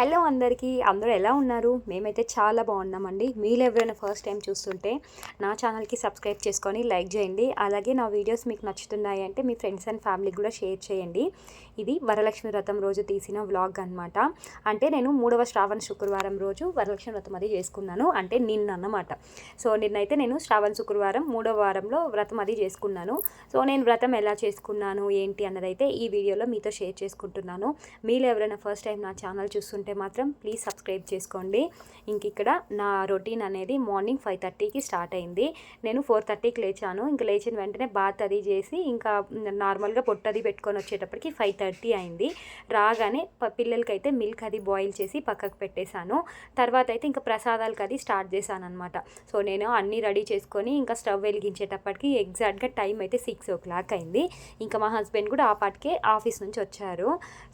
Hello అందరికీ అందరూ ఎలా ఉన్నారు? మేమైతే చాలా బాగున్నామండి. మీరు ఎవరైనా ఫస్ట్ టైం చూస్తుంటే నా ఛానల్కి సబ్స్క్రైబ్ చేసుకొని లైక్ చేయండి. అలాగే నా వీడియోస్ మీకు నచ్చుతున్నాయి అంటే మీ ఫ్రెండ్స్ అండ్ ఫ్యామిలీకి కూడా షేర్ చేయండి. ఇది వరలక్ష్మి వ్రతం రోజు తీసిన వ్లాగ్ అనమాట అంటే నేను మూడవ శ్రావణ శుక్రవారం రోజు వరలక్ష్మి వ్రతం అది చేసుకున్నాను. అంటే నిన్న అన్నమాట సో నిన్నైతే నేను శ్రావణ శుక్రవారం మూడవ వారంలో వ్రతం అది చేసుకున్నాను. సో నేను వ్రతం ఎలా చేసుకున్నాను ఏంటి అన్నదైతే ఈ వీడియోలో మీతో షేర్ చేసుకుంటున్నాను. మీరు ఎవరైనా ఫస్ట్ టైం నా ఛానల్ చూస్తుంటే మాత్రం ప్లీజ్ సబ్స్క్రైబ్ చేసుకోండి. ఇంక ఇక్కడ నా రొటీన్ అనేది మార్నింగ్ ఫైవ్ థర్టీకి స్టార్ట్ అయింది. నేను ఫోర్ థర్టీకి లేచాను. ఇంకా లేచిన వెంటనే బాత్ అది చేసి ఇంకా నార్మల్గా పొట్టు అది పెట్టుకొని వచ్చేటప్పటికి ఫైవ్ థర్టీ అయింది. రాగానే పిల్లలకి అయితే మిల్క్ అది బాయిల్ చేసి పక్కకు పెట్టేశాను. తర్వాత అయితే ఇంకా ప్రసాదాలకు అది స్టార్ట్ చేశాను అనమాట సో నేను అన్నీ రెడీ చేసుకొని ఇంకా స్టవ్ వెలిగించేటప్పటికి ఎగ్జాక్ట్గా టైం అయితే సిక్స్ ఓ క్లాక్ అయింది. ఇంకా మా హస్బెండ్ కూడా ఆ పాటికే ఆఫీస్ నుంచి వచ్చారు.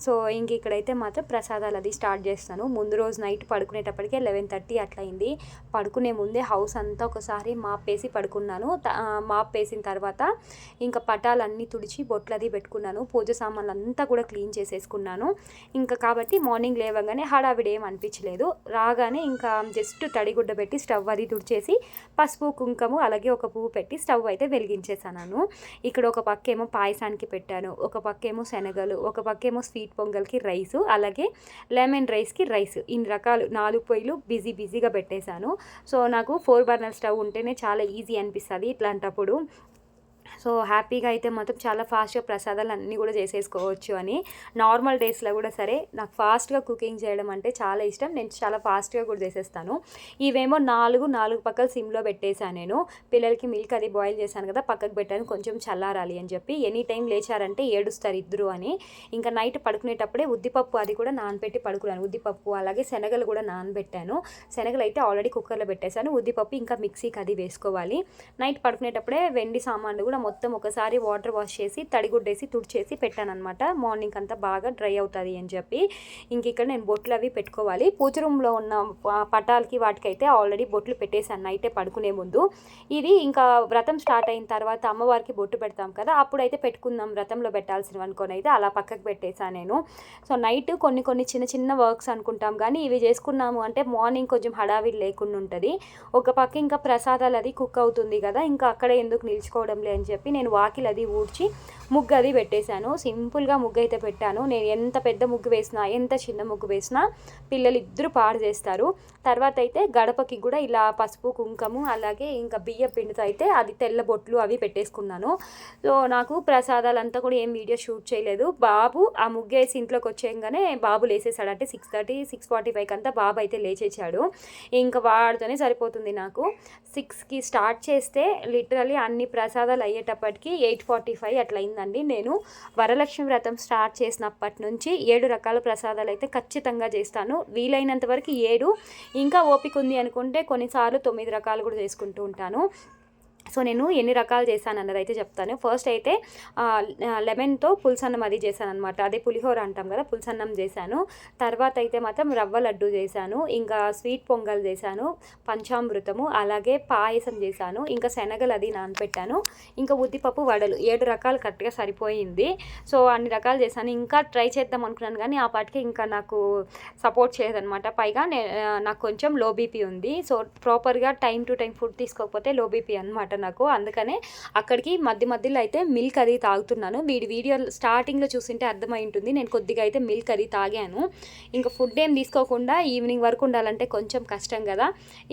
సో ఇంక ఇక్కడైతే మాత్రం ప్రసాదాలు అది స్టార్ట్ చేస్తాను. ముందు రోజు నైట్ పడుకునేటప్పటికే లెవెన్ థర్టీ అట్లా అయింది. పడుకునే ముందే హౌస్ అంతా ఒకసారి మాపేసి పడుకున్నాను. మాపేసిన మాప్ వేసిన తర్వాత ఇంకా పటాలన్నీ తుడిచి బొట్లది పెట్టుకున్నాను. పూజ సామాన్లు అంతా కూడా క్లీన్ చేసేసుకున్నాను. ఇంకా కాబట్టి మార్నింగ్ లేవగానే హడావిడి ఏం అనిపించలేదు. రాగానే ఇంకా జస్ట్ తడిగుడ్డ పెట్టి స్టవ్ అది తుడిచేసి పసుపు కుంకుమ అలాగే ఒక పువ్వు పెట్టి స్టవ్ అయితే వెలిగించేసాను ఇక్కడ ఒక పక్క ఏమో పాయసానికి పెట్టాను. ఒక పక్క ఏమో శనగలు ఒక పక్క ఏమో స్వీట్ పొంగల్కి రైస్ అలాగే లెమన్ రైస్కి రైస్. ఇన్ని రకాలు నాలుగు పొయ్యిలు బిజీ బిజీగా పెట్టేశాను. సో నాకు ఫోర్ బర్నర్ స్టవ్ ఉంటేనే చాలా ఈజీ అనిపిస్తుంది ఇట్లాంటప్పుడు. సో హ్యాపీగా అయితే మాత్రం చాలా ఫాస్ట్గా ప్రసాదాలు అన్నీ కూడా చేసేసుకోవచ్చు అని. నార్మల్ డేస్లో కూడా సరే నాకు ఫాస్ట్గా కుకింగ్ చేయడం అంటే చాలా ఇష్టం. నేను చాలా ఫాస్ట్గా కూడా చేసేస్తాను. ఇవేమో నాలుగు నాలుగు పక్కల సిమ్లో పెట్టేశాను నేను. పిల్లలకి మిల్క్ అది బాయిల్ చేశాను కదా పక్కకు పెట్టాను కొంచెం చల్లారాలి అని చెప్పి. ఎనీ టైం లేచారంటే ఏడుస్తారు ఇద్దరు అని. ఇంకా నైట్ పడుకునేటప్పుడే ఉద్దిపప్పు అది కూడా నానబెట్టి పడుకున్నాను. ఉద్దిపప్పు అలాగే శనగలు కూడా నానబెట్టాను. శనగలు అయితే ఆల్రెడీ కుక్కర్లో పెట్టేశాను. ఉద్దిపప్పు ఇంకా మిక్సీకి అది వేసుకోవాలి. నైట్ పడుకునేటప్పుడే వెండి సామాన్లు కూడా మొత్తం ఒకసారి వాటర్ వాష్ చేసి తడిగుడ్డేసి తుడిచేసి పెట్టాను అనమాట మార్నింగ్ అంతా బాగా డ్రై అవుతుంది అని చెప్పి. ఇంక ఇక్కడ నేను బొట్లు అవి పెట్టుకోవాలి. పూజ రూమ్లో ఉన్న పటాలకి వాటికైతే ఆల్రెడీ బొట్లు పెట్టేశాను నైటే పడుకునే ముందు. ఇది ఇంకా వ్రతం స్టార్ట్ అయిన తర్వాత అమ్మవారికి బొట్టు పెడతాం కదా అప్పుడైతే పెట్టుకుందాం వ్రతంలో పెట్టాల్సినవి అనుకొని అయితే అలా పక్కకు పెట్టేశాను నేను. సో నైట్ కొన్ని కొన్ని చిన్న చిన్న వర్క్స్ అనుకుంటాం కానీ ఇవి చేసుకున్నాము అంటే మార్నింగ్ కొంచెం హడావిడి లేకుండా ఉంటుంది. ఒక పక్క ఇంకా ప్రసాదాలు అది కుక్ అవుతుంది కదా ఇంకా అక్కడే ఎందుకు నిలుచుకోవడం అని చెప్పి నేను వాకిలు అది ఊడ్చి ముగ్గు అది పెట్టేశాను. సింపుల్గా ముగ్గు అయితే పెట్టాను. నేను ఎంత పెద్ద ముగ్గు వేసినా ఎంత చిన్న ముగ్గు వేసినా పిల్లలు ఇద్దరు పాడు చేస్తారు. తర్వాత అయితే గడపకి కూడా ఇలా పసుపు కుంకుమ అలాగే ఇంకా బియ్య పిండితో అయితే అది తెల్ల బొట్లు అవి పెట్టేసుకున్నాను. సో నాకు ప్రసాదాలంతా కూడా ఏం వీడియో షూట్ చేయలేదు. బాబు ఆ ముగ్గు వేసి ఇంట్లోకి వచ్చేయంగానే బాబు లేసేసాడు అంటే సిక్స్ థర్టీ సిక్స్ ఫార్టీ ఫైవ్కి అంతా బాబు అయితే లేచేసాడు ఇంకా వాడితోనే సరిపోతుంది నాకు. సిక్స్కి స్టార్ట్ చేస్తే లిటరలీ అన్ని ప్రసాదాలు అయ్యేటప్పటికి ఎయిట్ ఫార్టీ ఫైవ్ అట్లా అయిందండి నేను వరలక్ష్మి వ్రతం స్టార్ట్ చేసినప్పటి నుంచి ఏడు రకాల ప్రసాదాలు అయితే ఖచ్చితంగా చేస్తాను. వీలైనంత వరకు ఏడు ఇంకా ఓపిక ఉంది అనుకుంటే కొన్నిసార్లు తొమ్మిది రకాలు కూడా చేసుకుంటూ ఉంటాను. సో నేను ఎన్ని రకాలు చేశాను అన్నది అయితే చెప్తాను. ఫస్ట్ అయితే లెమన్తో పులిసన్నం అది చేశాను అనమాట అదే పులిహోర అంటాం కదా పులిసన్నం చేశాను. తర్వాత అయితే మాత్రం రవ్వ లడ్డు చేశాను. ఇంకా స్వీట్ పొంగల్ చేశాను. పంచామృతము అలాగే పాయసం చేశాను. ఇంకా శనగలు అది నానపెట్టాను. ఇంకా ఉద్దిపప్పు వడలు ఏడు రకాలు కరెక్ట్గా సరిపోయింది. సో అన్ని రకాలు చేశాను. ఇంకా ట్రై చేద్దాం అనుకున్నాను కానీ ఆ పాటికి ఇంకా నాకు సపోర్ట్ చేయదనమాట పైగా నే నాకు కొంచెం లో బీపీ ఉంది. సో ప్రాపర్గా టైం టు టైం ఫుడ్ తీసుకోకపోతే లో బీపీ అనమాట నాకు. అందుకనే అక్కడికి మధ్య మధ్యలో అయితే మిల్క్ అది తాగుతున్నాను. వీడి వీడియో స్టార్టింగ్లో చూసింటే అర్థమై ఉంటుంది నేను కొద్దిగా అయితే మిల్క్ అది తాగాను. ఇంకా ఫుడ్ ఏం తీసుకోకుండా ఈవినింగ్ వరకు ఉండాలంటే కొంచెం కష్టం కదా.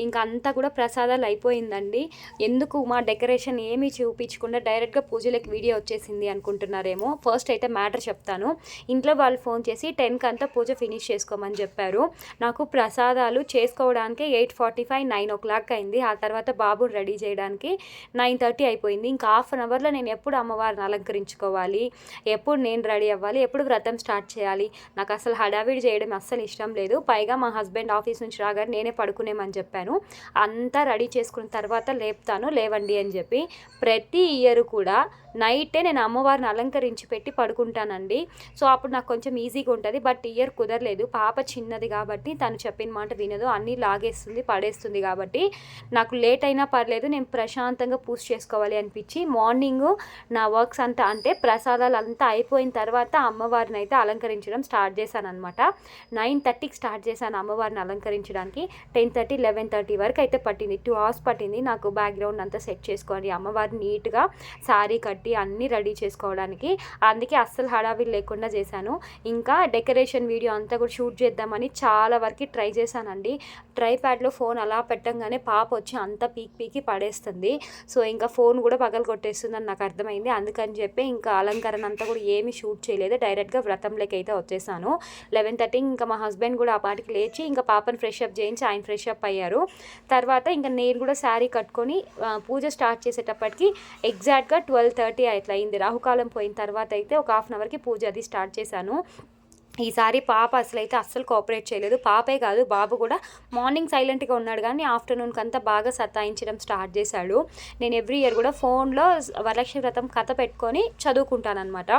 ఇంకా అంతా కూడా ప్రసాదాలు అయిపోయిందండి. ఎందుకు మా డెకరేషన్ ఏమీ చూపించకుండా డైరెక్ట్గా పూజలకి వీడియో వచ్చేసింది అనుకుంటున్నారేమో. ఫస్ట్ అయితే మ్యాటర్ చెప్తాను. ఇంట్లో వాళ్ళు ఫోన్ చేసి టెన్కి అంతా పూజ ఫినిష్ చేసుకోమని చెప్పారు. నాకు ప్రసాదాలు చేసుకోవడానికి eight forty five nine o'clock అయింది. ఆ తర్వాత బాబుని రెడీ చేయడానికి నైన్ థర్టీ అయిపోయింది. ఇంకా హాఫ్ అన్ అవర్లో నేను ఎప్పుడు అమ్మవారిని అలంకరించుకోవాలి? ఎప్పుడు నేను రెడీ అవ్వాలి? ఎప్పుడు వ్రతం స్టార్ట్ చేయాలి? నాకు అసలు హడావిడి చేయడం అస్సలు ఇష్టం లేదు. పైగా మా హస్బెండ్ ఆఫీస్ నుంచి రాగానే నేనే పడుకునేమని చెప్పాను. అంతా రెడీ చేసుకున్న తర్వాత లేపుతాను లేవండి అని చెప్పి. ప్రతి ఇయర్ కూడా నైటే నేను అమ్మవారిని అలంకరించి పెట్టి పడుకుంటానండి. సో అప్పుడు నాకు కొంచెం ఈజీగా ఉంటుంది. బట్ ఇయర్ కుదరలేదు. పాప చిన్నది కాబట్టి తను చెప్పిన మాట వినదు. అన్నీ లాగేస్తుంది పడేస్తుంది కాబట్టి నాకు లేట్ అయినా పర్లేదు. నేను ప్రశాంతంగా పూజ చేసుకోవాలి అనిపించి మార్నింగ్ నా వర్క్స్ అంతా అంటే ప్రసాదాలు అంతా అయిపోయిన తర్వాత అమ్మవారిని అయితే అలంకరించడం స్టార్ట్ చేశాను అనమాట నైన్ థర్టీకి స్టార్ట్ చేశాను అమ్మవారిని అలంకరించడానికి. టెన్ థర్టీ లెవెన్ థర్టీ వరకు అయితే పట్టింది. టూ అవర్స్ పట్టింది. నాకు బ్యాక్గ్రౌండ్ అంతా సెట్ చేసుకోవాలి అమ్మవారిని నీట్గా శారీ కట్టి అన్నీ రెడీ చేసుకోవడానికి. అందుకే అస్సలు హడావిడి లేకుండా చేశాను. ఇంకా డెకరేషన్ వీడియో అంతా కూడా షూట్ చేద్దామని చాలా వరకు ట్రై చేశానండి. ట్రై ప్యాడ్లో ఫోన్ అలా పెట్టంగానే పాప వచ్చి అంతా పీక్ పీకి పడేస్తుంది. సో ఇంకా ఫోన్ కూడా పగలు అని నాకు అర్థమైంది. అందుకని చెప్పి ఇంకా అలంకరణ అంతా కూడా ఏమీ షూట్ చేయలేదు. డైరెక్ట్గా వ్రతంలోకి అయితే వచ్చేసాను. లెవెన్ థర్టీ ఇంకా మా హస్బెండ్ కూడా ఆ పాటికి లేచి ఇంకా పాపని ఫ్రెష్ అప్ చేయించి ఆయన ఫ్రెష్ అప్ అయ్యారు. తర్వాత ఇంకా నేను కూడా శారీ కట్టుకొని పూజ స్టార్ట్ చేసేటప్పటికి ఎగ్జాక్ట్గా ట్వెల్వ్ థర్టీ అట్లా అయింది. రాహుకాలం పోయిన తర్వాత అయితే ఒక హాఫ్ అన్ అవర్కి పూజ అది స్టార్ట్ చేశాను. ఈసారి పాప అసలు అస్సలు కోఆపరేట్ చేయలేదు. పాపే కాదు బాబు కూడా మార్నింగ్ సైలెంట్గా ఉన్నాడు. కానీ ఆఫ్టర్నూన్కి అంతా బాగా సతాయించడం స్టార్ట్ చేశాడు. నేను ఎవ్రీ ఇయర్ కూడా ఫోన్లో వరలక్ష్మి వ్రతం కథ పెట్టుకొని చదువుకుంటానమాట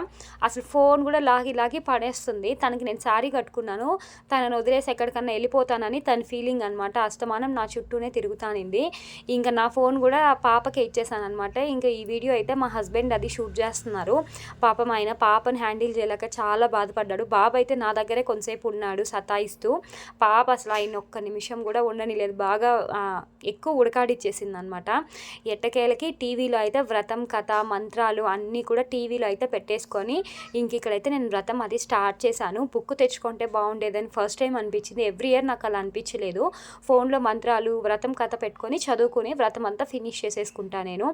అసలు ఫోన్ కూడా లాగి లాగి పడేస్తుంది. తనకి నేను శారీ కట్టుకున్నాను. తనను వదిలేసి ఎక్కడికన్నా వెళ్ళిపోతానని తన ఫీలింగ్ అనమాట అస్తమానం నా చుట్టూనే తిరుగుతానింది. ఇంకా నా ఫోన్ కూడా పాపకి ఇచ్చేసాను అనమాట ఇంకా ఈ వీడియో అయితే మా హస్బెండ్ అది షూట్ చేస్తున్నారు. పాపం ఆయన పాపని హ్యాండిల్ చేయలేక చాలా బాధపడ్డాడు. బాబాయ్ అయితే నా దగ్గరే కొంతసేపు ఉన్నాడు సతాయిస్తూ. పాప అసలు ఆయన ఒక్క నిమిషం కూడా ఉండనిలేదు. బాగా ఎక్కువ ఉడకాడిచ్చేసింది అనమాట ఎట్టకేలకి టీవీలో అయితే వ్రతం కథ మంత్రాలు అన్నీ కూడా టీవీలో అయితే పెట్టేసుకొని ఇంక ఇక్కడైతే నేను వ్రతం అది స్టార్ట్ చేశాను. బుక్ తెచ్చుకుంటే బాగుండేదని ఫస్ట్ టైం అనిపించింది. ఎవ్రీ ఇయర్ నాకు అలా అనిపించలేదు. ఫోన్లో మంత్రాలు వ్రతం కథ పెట్టుకొని చదువుకొని వ్రతం అంతా ఫినిష్ చేసేసుకుంటా నేను.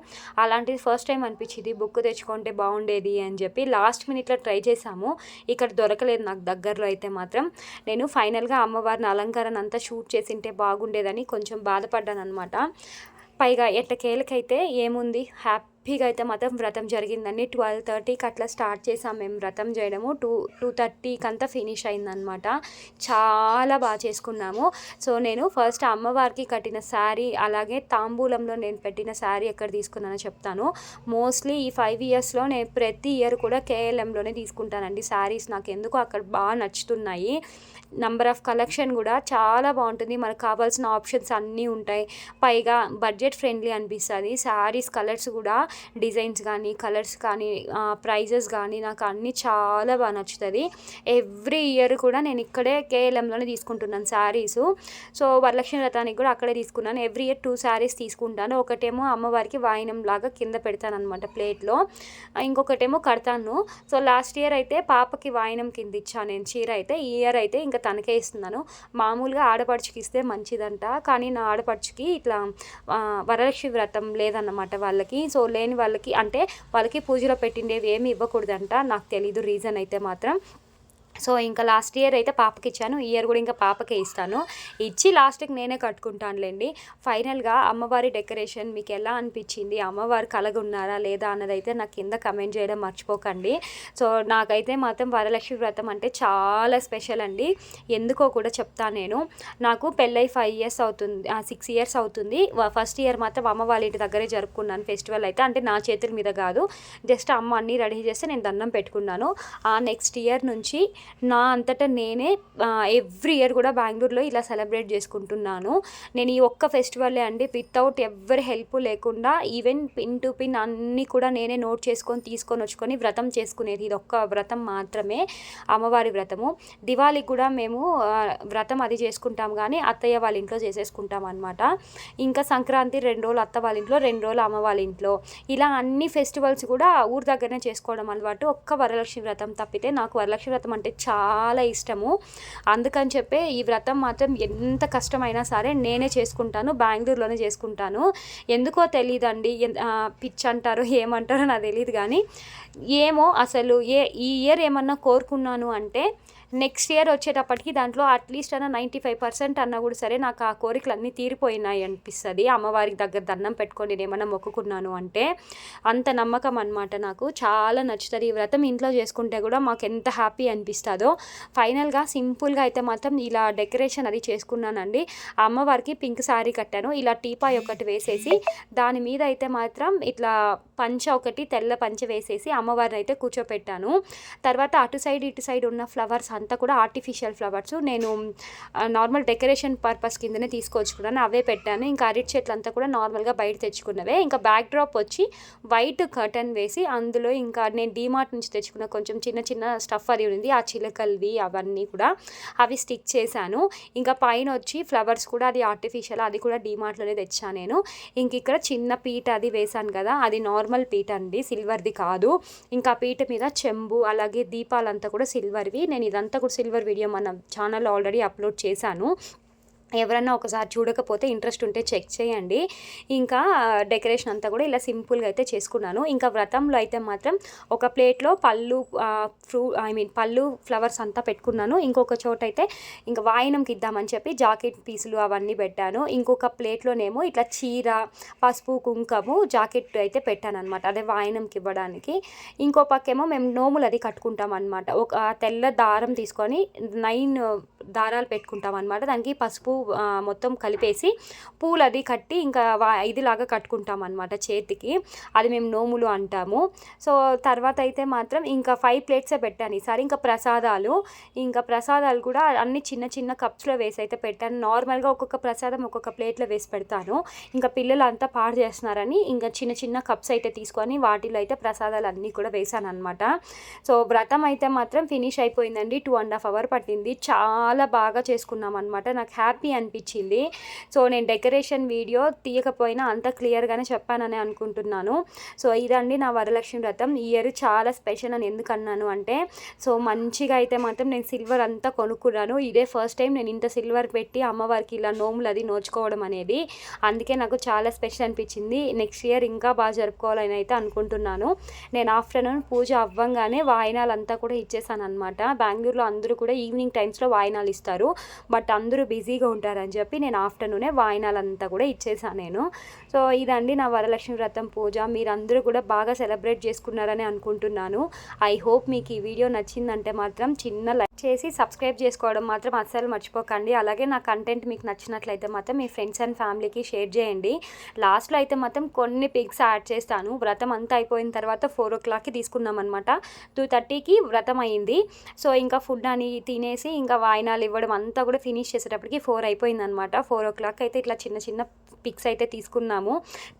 అలాంటిది ఫస్ట్ టైం అనిపించింది. బుక్ తెచ్చుకుంటే బాగుండేది అని చెప్పి లాస్ట్ మినిట్లో ట్రై చేశాము. ఇక్కడ దొరకలేదు నాకు దగ్గరలో అయితే మాత్రం నేను ఫైనల్గా అమ్మవారిని అలంకరణ అంతా షూట్ చేసింటే బాగుండేదని కొంచెం బాధపడ్డాను అనమాట పైగా ఎట్టకేలకైతే ఏముంది? హ్యాపీ హ్యాపీగా అయితే మాత్రం వ్రతం జరిగిందండి. ట్వెల్వ్ థర్టీకి అట్లా స్టార్ట్ చేసాం మేము వ్రతం చేయడము. టూ టూ థర్టీకి అంతా ఫినిష్ అయిందనమాట చాలా బాగా చేసుకున్నాము. సో నేను ఫస్ట్ అమ్మవారికి కట్టిన శారీ అలాగే తాంబూలంలో నేను పెట్టిన శారీ ఎక్కడ తీసుకున్నానో చెప్తాను. మోస్ట్లీ ఈ ఫైవ్ ఇయర్స్లో నేను ప్రతి ఇయర్ కూడా కేఎల్ఎంలోనే తీసుకుంటానండి శారీస్. నాకు ఎందుకు అక్కడ బాగా నచ్చుతున్నాయి. నంబర్ ఆఫ్ కలెక్షన్ కూడా చాలా బాగుంటుంది. మనకు కావాల్సిన ఆప్షన్స్ అన్నీ ఉంటాయి. పైగా బడ్జెట్ ఫ్రెండ్లీ అనిపిస్తుంది. శారీస్ కలర్స్ కూడా డిజైన్స్ కానీ కలర్స్ కానీ ప్రైజెస్ కానీ నాకు అన్నీ చాలా బాగా నచ్చుతుంది. ఎవ్రీ ఇయర్ కూడా నేను ఇక్కడే కేఎల్ఎంలోనే తీసుకుంటున్నాను శారీస్. సో వరలక్ష్మి వ్రతానికి కూడా అక్కడే తీసుకున్నాను. ఎవ్రీ ఇయర్ టూ శారీస్ తీసుకుంటాను. ఒకటేమో అమ్మవారికి వాయినం లాగా కింద పెడతాను అనమాట ప్లేట్లో. ఇంకొకటేమో కడతాను. సో లాస్ట్ ఇయర్ అయితే పాపకి వాయినం కింద ఇచ్చాను నేను చీర అయితే. ఈ ఇయర్ అయితే ఇంకా తనకే ఇస్తున్నాను. మామూలుగా ఆడపడుచుకి ఇస్తే మంచిదంట. కానీ నా ఆడపడుచుకి ఇట్లా వరలక్ష్మి వ్రతం లేదన్నమాట వాళ్ళకి. సో లేని వాళ్ళకి అంటే వాళ్ళకి పూజలో పెట్టిండేవి ఏమి ఇవ్వకూడదంట. నాకు తెలీదు రీజన్ అయితే మాత్రం. సో ఇంకా లాస్ట్ ఇయర్ అయితే పాపకి ఇచ్చాను ఈ ఇయర్ కూడా ఇంకా పాపకే ఇస్తాను. ఇచ్చి లాస్ట్కి నేనే కట్టుకుంటానులేండి. ఫైనల్గా అమ్మవారి డెకరేషన్ మీకు ఎలా అనిపించింది? అమ్మవారు కలగున్నారా లేదా అన్నది అయితే నాకు కింద కమెంట్ చేయడం మర్చిపోకండి. సో నాకైతే మాత్రం వరలక్ష్మి వ్రతం అంటే చాలా స్పెషల్ అండి. ఎందుకో కూడా చెప్తాను నేను. నాకు పెళ్ళై ఫైవ్ ఇయర్స్ అవుతుంది సిక్స్ ఇయర్స్ అవుతుంది. ఫస్ట్ ఇయర్ మాత్రం అమ్మ వాళ్ళ ఇంటి దగ్గరే జరుపుకున్నాను ఫెస్టివల్ అయితే. అంటే నా చేతుల మీద కాదు. జస్ట్ అమ్మ అన్నీ రెడీ చేస్తే నేను దండం పెట్టుకున్నాను. ఆ నెక్స్ట్ ఇయర్ నుంచి నా అంతటా నేనే ఎవ్రీ ఇయర్ కూడా బెంగళూరులో ఇలా సెలబ్రేట్ చేసుకుంటున్నాను. నేను ఈ ఒక్క ఫెస్టివల్లే అండి వితౌట్ ఎవరి హెల్ప్ లేకుండా ఈవెన్ పిన్ టు పిన్ అన్నీ కూడా నేనే నోట్ చేసుకొని తీసుకొని వచ్చుకొని వ్రతం చేసుకునేది. ఇది ఒక్క వ్రతం మాత్రమే అమ్మవారి వ్రతము. దివాళికి కూడా మేము వ్రతం అది చేసుకుంటాం కానీ అత్తయ్య వాళ్ళ ఇంట్లో చేసేసుకుంటాం అనమాట ఇంకా సంక్రాంతి రెండు రోజులు అత్త వాళ్ళ ఇంట్లో రెండు రోజులు అమ్మ వాళ్ళ ఇంట్లో. ఇలా అన్ని ఫెస్టివల్స్ కూడా ఊరి దగ్గరనే చేసుకోవడం అలవాటు. ఒక్క వరలక్ష్మి వ్రతం తప్పితే నాకు వరలక్ష్మి వ్రతం అంటే చాలా ఇష్టము. అందుకని చెప్పి ఈ వ్రతం మాత్రం ఎంత కష్టమైనా సరే నేనే చేసుకుంటాను బెంగళూరులోనే చేసుకుంటాను. ఎందుకో తెలియదండి పిచ్ అంటారు ఏమంటారో నాకు తెలియదు కానీ ఏమో అసలు ఏ ఈ ఇయర్ ఏమన్నా కోరుకున్నాను అంటే నెక్స్ట్ ఇయర్ వచ్చేటప్పటికి దాంట్లో అట్లీస్ట్ అన్న నైంటీ ఫైవ్ పర్సెంట్ అన్నా కూడా సరే నాకు ఆ కోరికలు అన్నీ తీరిపోయినాయి అనిపిస్తుంది. అమ్మవారికి దగ్గర దండం పెట్టుకొని నేను ఏమన్నా మొక్కుకున్నాను అంటే అంత నమ్మకం అనమాట నాకు. చాలా నచ్చుతుంది ఈ వ్రతం. ఇంట్లో చేసుకుంటే కూడా మాకు ఎంత హ్యాపీ అనిపిస్తుందో. ఫైనల్గా సింపుల్గా అయితే మాత్రం ఇలా డెకరేషన్ అది చేసుకున్నానండి. ఆ అమ్మవారికి పింక్ శారీ కట్టాను. ఇలా టీపాయ్ ఒకటి వేసేసి దాని మీద అయితే మాత్రం ఇట్లా పంచ ఒకటి తెల్ల పంచ వేసేసి అమ్మవారిని అయితే కూర్చోపెట్టాను. తర్వాత అటు సైడ్ ఇటు సైడ్ ఉన్న ఫ్లవర్స్ అంతా కూడా ఆర్టిఫిషియల్ ఫ్లవర్స్ నేను నార్మల్ డెకరేషన్ పర్పస్ కిందనే తీసుకొచ్చుకున్నాను. అవే పెట్టాను. ఇంకా అరటి చెట్లు అంతా కూడా నార్మల్గా బయట తెచ్చుకున్నవే. ఇంకా బ్యాక్ డ్రాప్ వచ్చి వైట్ కర్టన్ వేసి అందులో ఇంకా నేను డీమార్ట్ నుంచి తెచ్చుకున్న కొంచెం చిన్న చిన్న స్టఫ్ అది ఉంది. ఆ చిలకల్వి అవన్నీ కూడా అవి స్టిక్ చేశాను. ఇంకా పైన వచ్చి ఫ్లవర్స్ కూడా అది ఆర్టిఫిషియల్ అది కూడా డీమార్ట్లోనే తెచ్చాను నేను. ఇంక ఇక్కడ చిన్న పీట అది వేశాను కదా అది నార్మల్ పీట అండి. సిల్వర్ది కాదు. ఇంకా పీట మీద చెంబు అలాగే దీపాలంతా కూడా సిల్వర్వి నేను ఇదంతా కూడా సిల్వర్ వీడియో మన ఛానల్లో ఆల్రెడీ అప్లోడ్ చేశాను. ఎవరన్నా ఒకసారి చూడకపోతే ఇంట్రెస్ట్ ఉంటే చెక్ చేయండి. ఇంకా డెకరేషన్ అంతా కూడా ఇలా సింపుల్గా అయితే చేసుకున్నాను. ఇంకా వ్రతంలో అయితే మాత్రం ఒక ప్లేట్లో పళ్ళు ఫ్రూ ఐ మీన్ పళ్ళు ఫ్లవర్స్ అంతా పెట్టుకున్నాను. ఇంకొక చోట అయితే ఇంకా వాయినంకి ఇద్దామని చెప్పి జాకెట్ పీసులు అవన్నీ పెట్టాను. ఇంకొక ప్లేట్లోనేమో ఇట్లా చీర పసుపు కుంకము జాకెట్ అయితే పెట్టాను అనమాట అదే వాయినంకి ఇవ్వడానికి. ఇంకో పక్కేమో మేము నోములు అది కట్టుకుంటాం అనమాట ఒక తెల్ల దారం తీసుకొని నైన్ దారాలు పెట్టుకుంటాం అనమాట దానికి పసుపు మొత్తం కలిపేసి పూలు అది కట్టి ఇంకా ఇదిలాగా కట్టుకుంటాం అనమాట చేతికి. అది మేము నోములు అంటాము. సో తర్వాత అయితే మాత్రం ఇంకా ఫైవ్ ప్లేట్సే పెట్టాను ఈసారి. ఇంకా ప్రసాదాలు ఇంకా ప్రసాదాలు కూడా అన్ని చిన్న చిన్న కప్స్లో వేసి అయితే పెట్టాను. నార్మల్గా ఒక్కొక్క ప్రసాదం ఒక్కొక్క ప్లేట్లో వేసి పెడతాను. ఇంకా పిల్లలు అంతా పాడు చేస్తున్నారని ఇంకా చిన్న చిన్న కప్స్ అయితే తీసుకొని వాటిలో అయితే ప్రసాదాలు అన్నీ కూడా వేశాను అనమాట సో వ్రతం అయితే మాత్రం ఫినిష్ అయిపోయిందండి. టూ అండ్ హాఫ్ అవర్ పట్టింది. చాలా బాగా చేసుకున్నాం అనమాట నాకు హ్యాపీ అనిపించింది. సో నేను డెకరేషన్ వీడియో తీయకపోయినా అంత క్లియర్గానే చెప్పానని అనుకుంటున్నాను. సో ఇదండి నా వరలక్ష్మి వ్రతం. ఈ ఇయర్ చాలా స్పెషల్ అని ఎందుకు అన్నాను అంటే సో మంచిగా అయితే మాత్రం నేను సిల్వర్ అంతా కొనుక్కున్నాను. ఇదే ఫస్ట్ టైం నేను ఇంత సిల్వర్ పెట్టి అమ్మవారికి ఇలా నోములు అది నోచుకోవడం అనేది. అందుకే నాకు చాలా స్పెషల్ అనిపించింది. నెక్స్ట్ ఇయర్ ఇంకా బాగా జరుపుకోవాలని అయితే అనుకుంటున్నాను. నేను ఆఫ్టర్నూన్ పూజ అవ్వంగానే వాయినాలు అంతా కూడా ఇచ్చేసాను అనమాట బెంగళూరులో అందరూ కూడా ఈవినింగ్ టైమ్స్లో వాయినాలు ఇస్తారు. బట్ అందరూ బిజీగా ఉంటారని చెప్పి నేను ఆఫ్టర్నూనే వాయినాలంతా కూడా ఇచ్చేసాను నేను. సో ఇదండి నా వరలక్ష్మి వ్రతం పూజ. మీరందరూ కూడా బాగా సెలబ్రేట్ చేసుకున్నారని అనుకుంటున్నాను. ఐ హోప్ మీకు ఈ వీడియో నచ్చిందంటే మాత్రం చిన్న లైక్ చేసి సబ్స్క్రైబ్ చేసుకోవడం మాత్రం అస్సలు మర్చిపోకండి. అలాగే నా కంటెంట్ మీకు నచ్చినట్లయితే మాత్రం మీ ఫ్రెండ్స్ అండ్ ఫ్యామిలీకి షేర్ చేయండి. లాస్ట్లో అయితే మాత్రం కొన్ని పిక్స్ యాడ్ చేస్తాను. వ్రతం అంతా అయిపోయిన తర్వాత ఫోర్ ఓ క్లాక్కి తీసుకున్నాం అనమాట టూ థర్టీకి వ్రతం అయింది. సో ఇంకా ఫుడ్ అని తినేసి ఇంకా వాయిన వాయినాలు ఇవ్వడం అంతా కూడా ఫినిష్ చేసేటప్పటికి ఫోర్ అయిపోయిందనమాట ఫోర్ ఓ క్లాక్ అయితే ఇట్లా చిన్న చిన్న పిక్స్ అయితే తీసుకున్నాము.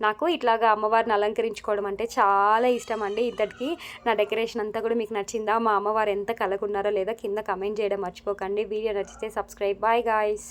నాకు ఇట్లాగా అమ్మవారిని అలంకరించుకోవడం అంటే చాలా ఇష్టం అండి. ఇంతటికి నా డెకరేషన్ అంతా కూడా మీకు నచ్చిందా? మా అమ్మవారు ఎంత కలకున్నారో లేదా కింద కమెంట్ చేయడం మర్చిపోకండి. వీడియో నచ్చితే సబ్స్క్రైబ్ బాయ్ గాయస్